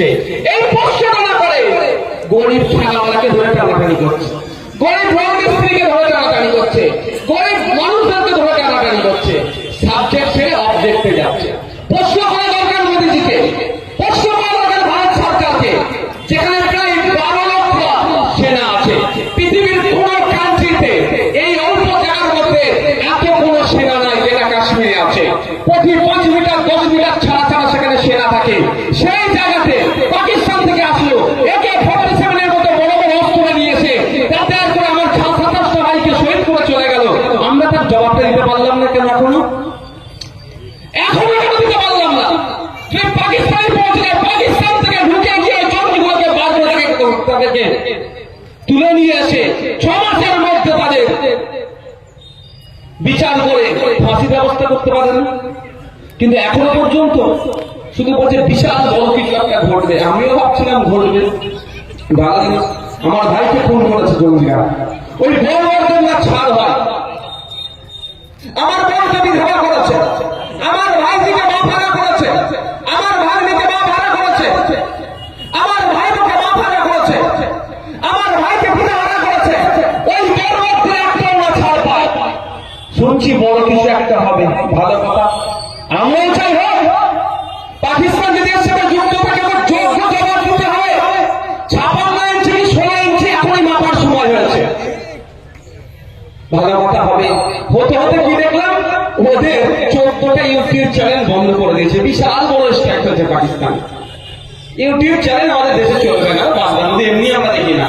সে এই পোষ্যটা করে। গরিব ছেলেওয়ালাকে ধরে টানাটানি করছে। গরিব রঙের স্ত্রীকে ধরে টানাটানি করছে। গরিব মানুষদেরকে ধরে টানাটানি করছে। সাবজেক্ট ছেড়ে অবজেক্টে যাচ্ছে প্রশ্ন করা দরকার মোদীজিকে প্রশ্ন করা দরকার ভারত সরকারকে যেখানে প্রায় বারো লক্ষ সেনা আছে পৃথিবীর কোন কান্ট্রিতে এই অল্প জায়গার মধ্যে এত কোন সেনা নাই যেটা কাশ্মীরে আছে প্রতি পাঁচ মিটার দশ মিটার ছাড়া ছাড়া সেখানে সেনা থাকে সেই জায়গাতে পাকিস্তান থেকে আসলো একে ফর্টি সেভেনের মতো বড় বড় অস্ত্র নিয়ে এসে তাতে আর করে আমার সাতাশটা ভাইকে শহীদ করে চলে গেল আমরা তার জবাবটা দিতে পারলাম না কেন এখনও এখনও কেন দিতে পারলাম না যে পাকিস্তানে পৌঁছে যায় পাকিস্তান থেকে ঢুকে গিয়ে জঙ্গিগুলোকে বাজলো থেকে তাদেরকে তুলে নিয়ে এসে ছ মাসের মধ্যে তাদের বিচার করে ফাঁসি ব্যবস্থা করতে পারেন। কিন্তু এখনও পর্যন্ত শুধু বলছে বিশাল বড় কিছু একটা ঘটবে। আমিও ভাবছিলাম ঘটবে। দাদা আমার ভাইকে ফোন করেছে জঙ্গিরা। ওই বড় বড় ছাড় হয় আমার বোনকে বিধবা করেছে আমার ভাইজিকে মা ভাড়া করেছে আমার ভাগ্নিকে মা ভাড়া করেছে আমার ভাইকে মা ভাড়া করেছে আমার ভাইকে বিধবা করেছে ওই বের মধ্যে একটা না ছাড় পায় শুনছি বড় কিছু একটা হবে। ভালো কথা। আমরাও চাই হোক। পাকিস্তান যদি ইউটিউব চ্যানেল বন্ধ করে দিয়েছে। পাকিস্তান। ইউটিউব চ্যানেল আমাদের দেশে না। বাংলাদেশে এমনি আমরা না।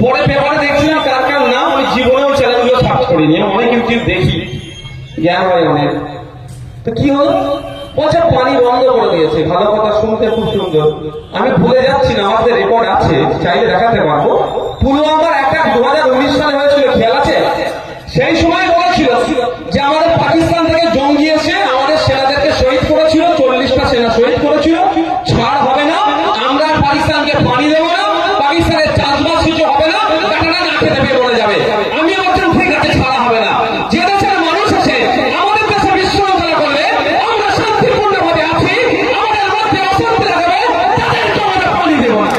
পরে দেখছিলাম কার কার নাম আমি জীবনেও চ্যানেলগুলো সার্চ করিনি অনেক ইউটিউব দেখি, জ্ঞান হয় অনেক। তো কি হলো? বলছে পানি বন্ধ করে দিয়েছে, ভালো কথা শুনতে খুব সুন্দর। আমি ভুলে যাচ্ছি না, আমাদের রেকর্ড আছে, চাইলে দেখাতে পারব। পুলওয়ামার একটা দু হাজার উনিশ সালে হয়েছিল, খেয়াল আছে? সেই সময় বলেছিল যে আমাদের পাকিস্তান থেকে জঙ্গি এসে আমাদের সেনাদেরকে শহীদ করেছিল চল্লিশটা সেনা শহীদ করেছিল ছাড় হবে না আমরা পাকিস্তানকে পানি দেবো না পাকিস্তানের চাষবাস কিছু হবে না কাটানা না খেতে পেয়ে মরে যাবে আমি বলছিলাম ঠিক আছে ছাড়া হবে না যে দেশের মানুষ আছে আমাদের দেশে বিশৃঙ্খলা করলে আমরা শান্তিপূর্ণ ভাবে আছি আমাদের মধ্যে অশান্তি লাগাবে তাদেরকে আমরা পানি দেবো না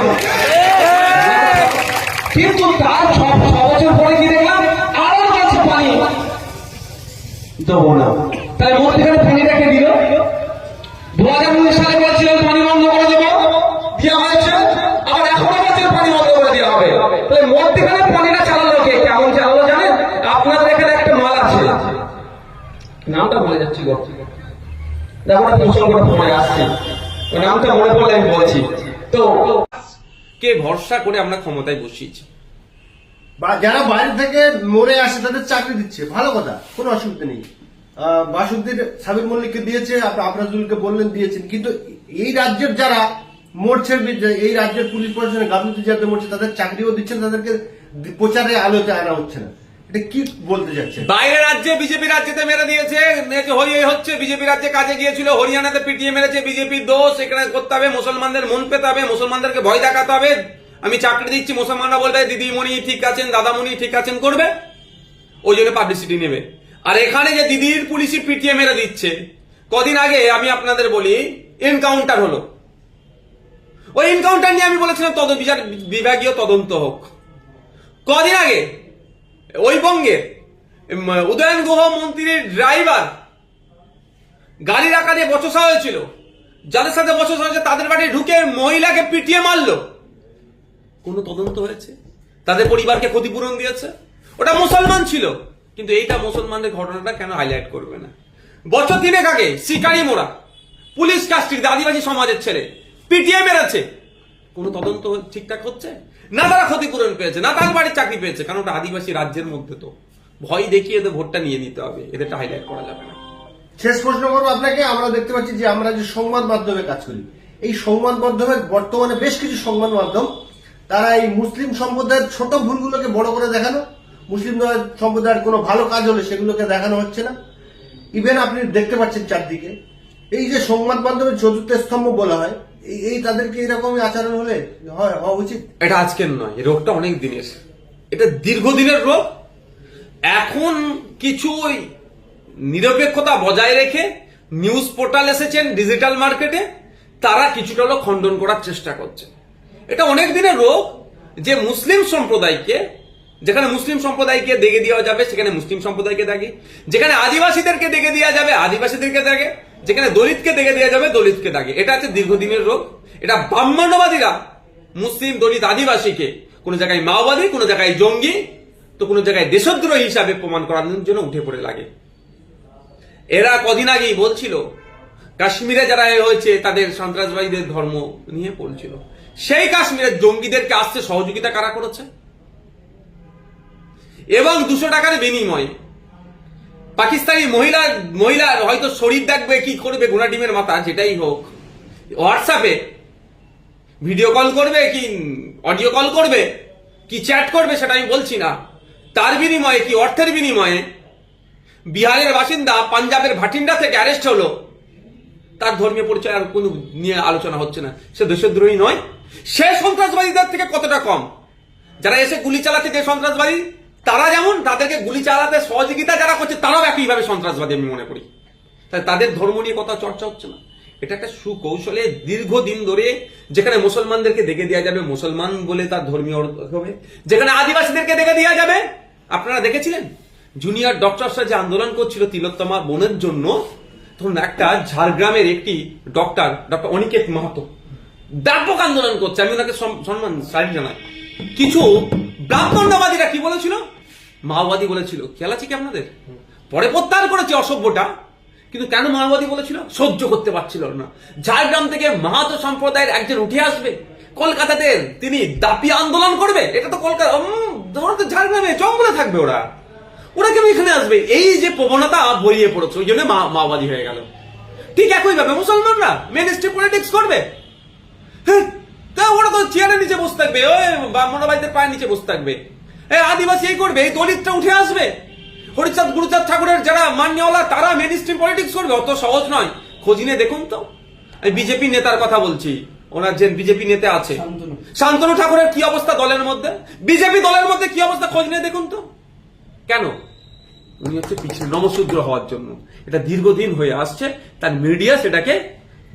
কিন্তু তার ছ ছ বছর পরে কি দেখলাম আরও কাছে পানি দেবো না। তাহলে মধ্যখানে পানি রেখে দিল। দু হাজার উনিশ সালে বলছিলেন পানি বন্ধ করে দেবো। দেওয়া হয়েছে। আবার এখনও বলছেন পানি বন্ধ করে দেওয়া হবে। তাহলে মধ্যখানে পানিটা চালালো কে? কেমন চালালো জানেন? আপনাদের এখানে একটা মাল আছে। নামটা ভুলে যাচ্ছি গো। দেখো না প্রসঙ্গটা মনে আসছে। নামটা মনে পড়লে আমি বলছি। তো কে ভরসা করে আমরা ক্ষমতায় বসিয়েছি? যারা বাইরে থেকে মরে আসে তাদের চাকরি দিচ্ছে। ভালো কথা কোনো অসুবিধা নেই। বাসুদ্দিন সাবির মল্লিককে দিয়েছে আফরাজুলকে বললেন, দিয়েছেন। কিন্তু এই রাজ্যের যারা মরছে এই রাজ্যের পুলিশ প্রশাসনের গাফিলতি যাতে মরছে, তাদের চাকরিও দিচ্ছেন, তাদেরকে প্রচারে আলোতে আনা হচ্ছে না। এটা বলতে রাজ্যে বিজেপি রাজ্যেতে মেরে দিয়েছে হই হচ্ছে, বিজেপি রাজ্যে কাজে হরিয়ানাতে পিটিয়ে মেরেছে বিজেপির দোষ, এখানে করতে হবে, মুসলমানদের মন পেতে হবে, মুসলমানদেরকে ভয় দেখাতে হবে। আমি চাকরি দিচ্ছি, মুসলমানরা বলবে, দিদিমণি ঠিক আছেন, দাদামণি ঠিক আছেন, করবে? ওই জন্য পাবলিসিটি নেবে। আর এখানে যে দিদির পুলিশি পিটিয়ে মেরে দিচ্ছে, কদিন আগে আমি আপনাদের বলি এনকাউন্টার হলো। ওই এনকাউন্টার নিয়ে আমি বলেছিলাম তদ বিচার বিভাগীয় তদন্ত হোক। কদিন আগে ওই বঙ্গের উদয়ন গুহ মন্ত্রীর ড্রাইভার গাড়ি রাখা দিয়ে বচসা হয়েছিল। যাদের সাথে বচসা হয়েছে, তাদের বাড়ি ঢুকে মহিলাকে পিটিয়ে মারলো। কোনো তদন্ত হয়েছে? তাদের পরিবারকে ক্ষতিপূরণ দিয়েছে? ওটা মুসলমান ছিল। কিন্তু এইটা মুসলমানদের ঘটনাটা কেন হাইলাইট করবে না? বছর দিনে আগে শিকারি মোড়া, পুলিশ কাস্টডিতে আদিবাসী সমাজের ছেলে পিটিয়ে মেরেছে। কোনো তদন্ত ঠিকঠাক হচ্ছে? না তারা ক্ষতিপূরণ পেয়েছে, না তার বাড়ির চাকরি পেয়েছে, কারণ ওটা আদিবাসী রাজ্যের মধ্যে তো। ভয় দেখিয়ে এদের ভোটটা নিয়ে নিতে হবে এদেরটা হাইলাইট করা যাবে না। শেষ প্রশ্ন করব আপনাকে, আমরা দেখতে পাচ্ছি যে আমরা যে সংবাদ মাধ্যমে কাজ করি, এই সংবাদ মাধ্যমে বর্তমানে বেশ কিছু সংবাদ মাধ্যম, তারা এই মুসলিম সম্প্রদায়ের ছোট ভুলগুলোকে বড় করে দেখানো মুসলিম সম্প্রদায়ের কোনো ভালো কাজ হলে সেগুলোকে দেখানো হচ্ছে না। ইভেন আপনি দেখতে পাচ্ছেন চারদিকে। এই যে সংবাদ মাধ্যমের চতুর্থ স্তম্ভ বলা হয়, এই- তাদেরকে এরকমই আচরণ হলে হয়, হওয়া উচিত। এটা আজকের নয় রোগটা অনেক দিনের। এটা দীর্ঘদিনের রোগ। এখন কিছু নিরপেক্ষতা বজায় রেখে নিউজ পোর্টাল এসেছেন ডিজিটাল মার্কেটে, তারা কিছুটা হলেও খণ্ডন করার চেষ্টা করছে। এটা অনেক দিনের রোগ, যে মুসলিম সম্প্রদায়কে যেখানে মুসলিম সম্প্রদায়কে দেখে দেওয়া যাবে, সেখানে মুসলিম সম্প্রদায়কে দেখে যেখানে আদিবাসীদেরকে দেখে দেওয়া যাবে, আদিবাসীদেরকে দেখে যেখানে দলিতকে দেখে দেওয়া যাবে, দলিতকে দেখে এটা হচ্ছে দীর্ঘদিনের রোগ। এটা ব্রাহ্মণ্যবাদীরা, মুসলিম, দলিত, আদিবাসীকে কোনো জায়গায় মাওবাদী, কোনো জায়গায় জঙ্গি, তো কোনো জায়গায় দেশদ্রোহী হিসাবে প্রমাণ করানোর জন্য উঠে পড়ে লাগে। এরা কদিন আগেই বলছিল, কাশ্মীরে যারা হয়েছে, তাদের সন্ত্রাসবাদীদের ধর্ম নিয়ে বলছিল। সেই কাশ্মীরের জঙ্গিদেরকে আসতে সহযোগিতা কারা করেছে? এবং দুশো টাকার বিনিময়ে। পাকিস্তানি মহিলা মহিলা হয়তো শরীর দেখবে, কি করবে ঘোড়া ডিমের মাথা, যেটাই হোক। হোয়াটসঅ্যাপে ভিডিও কল করবে কি অডিও কল করবে, কি চ্যাট করবে সেটা আমি বলছি না। তার বিনিময়ে কি অর্থের বিনিময়ে বিহারের বাসিন্দা পাঞ্জাবের ভাটিন্ডা থেকে অ্যারেস্ট হলো। তার ধর্মীয় পরিচয় আর কোনো নিয়ে আলোচনা হচ্ছে না। সে দেশদ্রোহী নয়। সে সন্ত্রাসবাদীদের থেকে কতটা কম? যারা এসে গুলি চালাচ্ছে যে সন্ত্রাসবাদী? তারা যেমন তাদেরকে গুলি চালাতে সহযোগিতা যারা করছে, তারাও একইভাবে সন্ত্রাসবাদী আমি মনে করি। তাই তাদের ধর্ম নিয়ে কথা চর্চা হচ্ছে না। এটা একটা সুকৌশলে দীর্ঘদিন ধরে যেখানে মুসলমানদেরকে দেখে দেওয়া যাবে, মুসলমান বলে তার ধর্মীয় হবে, যেখানে আদিবাসীদেরকে দেখে দেওয়া যাবে। আপনারা দেখেছিলেন? জুনিয়র ডক্টরসরা যে আন্দোলন করছিল তিলোত্তমা বোনের জন্য, ধরুন একটা ঝাড়গ্রামের একটি ডক্টর ডক্টর অনিকেত মাহাতো, ব্যাপক আন্দোলন করছে। আমি ওনাকে সম্মান সারি জানাই। কিছু ব্রাহ্মণ্যবাদীরা কি বলেছিল? মাওবাদী বলেছিল। খেয়াল আছে কি আপনাদের? পরে প্রত্যাহার করেছে অসভ্যটা কিন্তু কেন মাওবাদী বলেছিল? সহ্য করতে পারছিল না। ঝাড়গ্রাম থেকে মাহাতো সম্প্রদায়ের একজন উঠে আসবে। কলকাতাতে তিনি দাপি আন্দোলন করবে? এটা তো কলকাতা ঝাড়গ্রামে জঙ্গলে থাকবে ওরা। ওরা কেন এখানে আসবে? এই যে প্রবণতা বইয়ে পড়েছে ওই জন্য মাওবাদী হয়ে গেল। ঠিক একইভাবে মুসলমানরা মেন স্ট্রিম পলিটিক্স করবে। হ্যাঁ, তা ওরা তো চেয়ারের নিচে বসে থাকবে ওই ব্রাহ্মণবাড়িতে পায়ের নিচে বসে থাকবে। আদিবাসী এই করবে এই দলিতটা উঠে আসবে। হরিচাঁদ গুরুচাঁদ ঠাকুরের যারা মান্যওয়ালা তারা মেন স্ট্রিম পলিটিক্স করবে অত সহজ নয়। খোঁজ নিয়ে দেখুন তো। আমি বিজেপি নেতার কথা বলছি ওনার যে বিজেপি নেতা আছে। শান্তনু। ঠাকুরের কি অবস্থা দলের মধ্যে? বিজেপি দলের মধ্যে কি অবস্থা খোঁজ নিয়ে দেখুন তো। কেন? উনি হচ্ছে পিছনে নমশূদ্র হওয়ার জন্য। এটা দীর্ঘদিন হয়ে আসছে তার মিডিয়া সেটাকে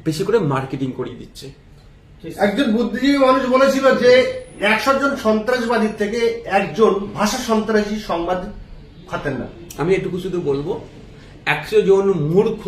বেশি করে মার্কেটিং করিয়ে দিচ্ছে। একজন বুদ্ধিজীবী মানুষ বলেছিল যে একশো জন সন্ত্রাসবাদীর থেকে একজন ভাষা সন্ত্রাসী সংবাদ খাতেন না। আমি এটুকু শুধু বলব একশো জন মূর্খ